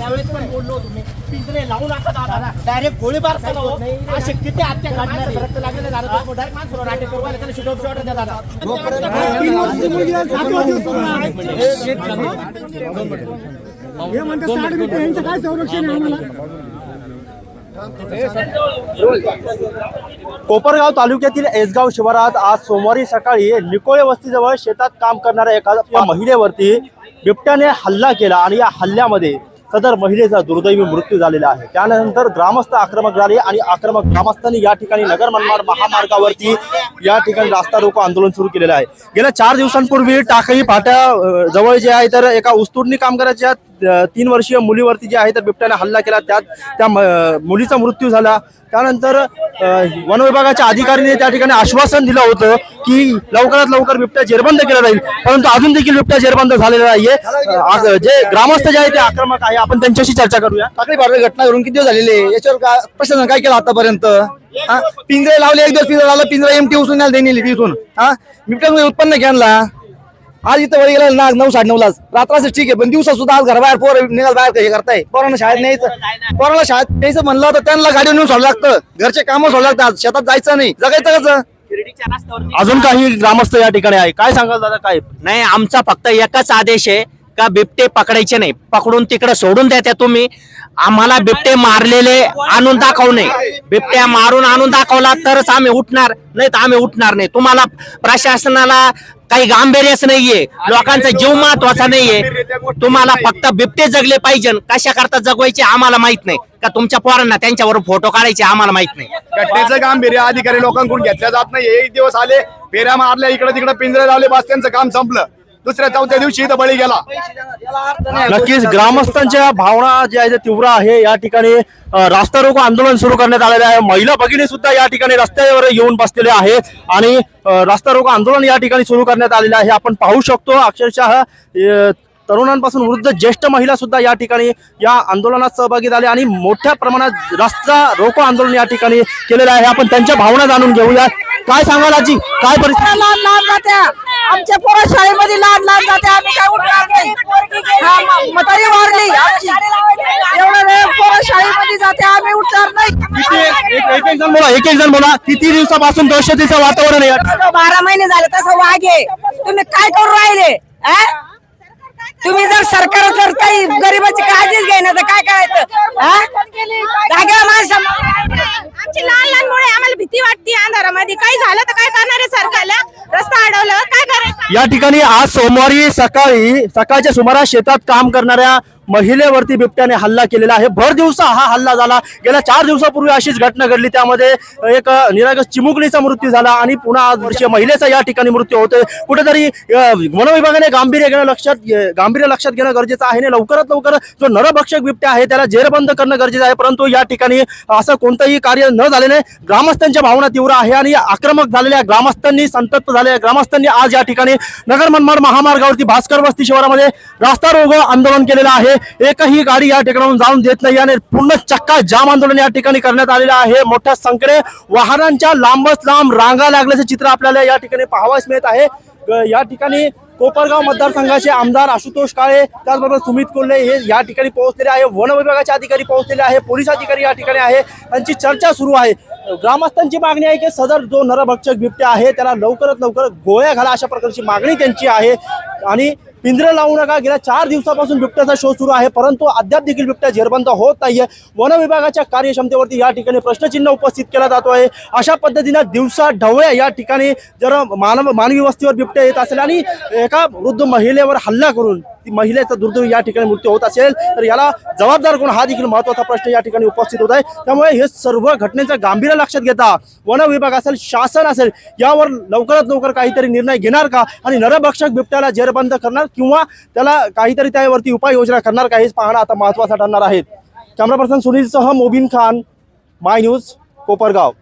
त्यावेळेस पण बोललो तुम्ही पिंजरे लावू नका दादा डायरेक्ट गोळीबार करा हो. असे किती हत्या घडणार आहे? रक्त लागलेलं दादा तुम्ही direct माणसावर अटॅक करू राहिले, त्याला shootout shot द्या दादा. तीन वर्षाची मुलगी आहे, सात वर्षाची पोरं आहे. हे म्हणतात साठ बिबटे यांचं काय संरक्षण आहे आम्हाला कोपरगाव तालुक्यातील एसगाव शिवारात आज सोमवारी सकाळी निकोळे वस्तीजवळ शेतात काम करणाऱ्या एका या महिलेवरती बिबट्याने हल्ला केला आणि या हल्ल्यामध्ये सदर महिलेचा दुर्दैवी मृत्यू झालेला आहे. त्यानंतर ग्रामस्थ आक्रमक झाले आणि आक्रमक ग्रामस्थांनी या ठिकाणी नगर मनमाड महामार्गावरती या ठिकाणी रास्ता रोको आंदोलन सुरू केलेलं आहे. गेल्या चार दिवसांपूर्वी टाकळी फाट्या जवळ जे आहे तर एका उस्तुडणी कामगाराच्या तीन वर्षीय मुलीवरती जे आहे तर बिबट्याने हल्ला केला. त्यात त्या मुलीचा मृत्यू झाला. त्यानंतर वन विभागाच्या अधिकाऱ्यांनी त्या ठिकाणी आश्वासन दिलं होतं की लवकरात लवकर बिबट्या जेरबंद केला जाईल. परंतु अजून देखील बिबट्या जेरबंद झालेला नाहीये. जे ग्रामस्थ जे आहे ते आक्रमक आहे. आपण त्यांच्याशी चर्चा करूया. टाकळी घटना घडून किती दिवस झालेले आहे? याच्यावर का प्रशासन काय केलं आतापर्यंत? हा? पिंजरे लावले एक दिवस पिंजरा लावला पिंजरा एमटी उचलून द्यायला देणे तिथून. हा? बिबट्यामध्ये उत्पन्न घ्यायला आज इथं वळी गेला ना नऊ साडे नऊलाच. रात्राचं ठीक आहे पण दिवसा सुद्धा आज घराबाहेर पोर निघाल बाहेर हे करताय. पोरांना शाळेत न्यायचं पोरांना शाळेत न्यायचं म्हणलं तर त्यांना गाडी नेऊन सोडावं लागतं. घरचे कामं सोडावं लागतात. शेतात जायचं नाही. जगायचं कसं? अजून काही ग्रामस्थ या ठिकाणी आहे? काय सांगाल दादा काय? नाही आमचा फक्त एकच आदेश आहे का बिबटे पकडायचे नाही. पकडून तिकडे सोडून द्या त्या तुम्ही. आम्हाला बिबटे मारलेले आणून दाखवू नये. बिबट्या मारून आणून दाखवला तरच आम्ही उठणार. नाही तर आम्ही उठणार नाही. तुम्हाला प्रशासनाला काही गांभीर्यच नाहीये. लोकांचा जीव महत्त्वाचा नाहीये. तुम्हाला फक्त बिबटे जगले पाहिजे. कशा करता जगवायचे आम्हाला माहीत नाही. का तुमच्या पोरांना त्यांच्यावर फोटो काढायचे आम्हाला माहीत नाही. घटनेचं गांभीर्य अधिकारी लोकांकडून घेतलं जात नाही एक दिवस आले फेऱ्या मारल्या इकडे तिकडे पिंजरे लावले बस त्यांचं काम संपलं. दुसऱ्या चौथ्या दिवशी इथं बळी गेला. नक्कीच ग्रामस्थांच्या भावना ज्या आहेत तीव्र आहे. या ठिकाणी रास्ता रोको आंदोलन सुरू करण्यात आलेले आहे. महिला भगिनी सुद्धा या ठिकाणी रस्त्यावर येऊन बसलेले आहेत. आणि रास्ता रोको आंदोलन या ठिकाणी सुरू करण्यात आलेले आहे. आपण पाहू शकतो अक्षरशः तरुणांपासून वृद्ध ज्येष्ठ महिला सुद्धा या ठिकाणी या आंदोलनात सहभागी झाले आणि मोठ्या प्रमाणात रस्ता रोको आंदोलन या ठिकाणी केलेलं आहे. आपण त्यांच्या भावना जाणून घेऊया. काय सांगाल आजी? काय परिस्थिती? लहान लहान जात्या आमच्या पोरं शाळेमध्ये लहान लहान जात्या आम्ही काय उठणार नाही. हा म- म्हातारी वारली आमची. एवढं वेळ पोरं शाळेमध्ये जाते. आम्ही उठणार नाही. एक एक एक जण बोला एक एक जण बोला. किती दिवसापासून दहशतीचं वातावरण आहे? बारा महिने झाले तसं वाघे तुम्ही काय करू राहिले? आ? तुम्ही जर सरकार जर काही गरीबाची काळजीच घेणार तर काय करायचं? जाग्यावर माणसं आमची लहान भीती वाटते अंधारामध्ये. काही झालं तर काय करणार आहे सरकारला? रस्ता अडवलं काय करायचं? या ठिकाणी आज सोमवारी सकाळी सकाळच्या सुमारास शेतात काम करणाऱ्या महिलेवरती बिबट्याने हल्ला केलेला आहे. भर दिवसा हा हल्ला झाला. गेल्या चार दिवसापूर्वी अशीच घटना घडली. त्यामध्ये एक निरागस चिमुकलीचा मृत्यू झाला आणि पुन्हा आज वर्षीय महिलेचा या ठिकाणी मृत्यू होतोय. कुठेतरी वनविभागाने गांभीर्य घेणं लक्षात गांभीर्य लक्षात घेणं गरजेचं आहे. आणि लवकरात लवकर जो नरभक्षक बिबट्या आहे त्याला जेरबंद करणं गरजेचं आहे. परंतु या ठिकाणी असं कोणतंही कार्य न झाल्याने ग्रामस्थांच्या भावना तीव्र आहे आणि आक्रमक झालेल्या ग्रामस्थांनी संतप्त झालेल्या ग्रामस्थांनी आज या ठिकाणी नगर मनमाड महामार्गावरती भास्कर वस्ती शहरामध्ये रास्ता रोग आंदोलन केलेलं आहे. एकही गाडी या ठिकाणाहून जाऊन देत नाही. आणि पूर्ण चक्का जाम आंदोलन या ठिकाणी करण्यात आलेलं आहे. मोठ्या संख्येने वाहनांच्या लांबच लांब रांगा लागल्याचं चित्र आपल्याला या ठिकाणी पाहावयास मिळत आहे. या ठिकाणी कोपरगाव मतदारसंघाचे आमदार आशुतोष काळे त्याचबरोबर सुमित कोल्हे हे या ठिकाणी पोहोचलेले आहे. वन विभागाचे अधिकारी पोहोचलेले आहे. पोलीस अधिकारी या ठिकाणी आहे. त्यांची चर्चा सुरू आहे. ग्रामस्थांची मागणी आहे की सदर जो नरभक्षक बिबट्या आहे त्याला लवकरात लवकर गोळ्या घाला अशा प्रकारची मागणी त्यांची आहे. आणि पिंजरं लावू नका. गेल्या चार दिवसापासून बिबट्याचा शोध सुरू आहे परंतु अद्याप देखील बिबट्या जेरबंद होत नाहीये. वन विभागाच्या कार्यक्षमतेवरती या ठिकाणी प्रश्नचिन्ह उपस्थित केला जातो आहे. अशा पद्धतीनं दिवसा ढवळ्या या ठिकाणी जर मानव मानवी वस्तीवर बिबट्या येत असेल आणि एका वृद्ध महिलेवर हल्ला करून ती महिलेचा दुर्दैवी या ठिकाणी मृत्यू होत असेल तर याला जबाबदार कोण? हा देखील महत्त्वाचा प्रश्न या ठिकाणी उपस्थित होत आहे. त्यामुळे हे सर्व घटनेचं गांभीर्य लक्षात घेता वन विभाग असेल शासन असेल यावर लवकरात लवकर काहीतरी निर्णय घेणार का? आणि नरभक्षक बिबट्याला जेरबंद करणार किंवा त्याला काहीतरी त्यावरती उपाययोजना करणार का हेच पाहणं आता महत्वाचं ठरणार आहे. कॅमेरा पर्सन सुनीलसह मोबिन खान माय न्यूज कोपरगाव.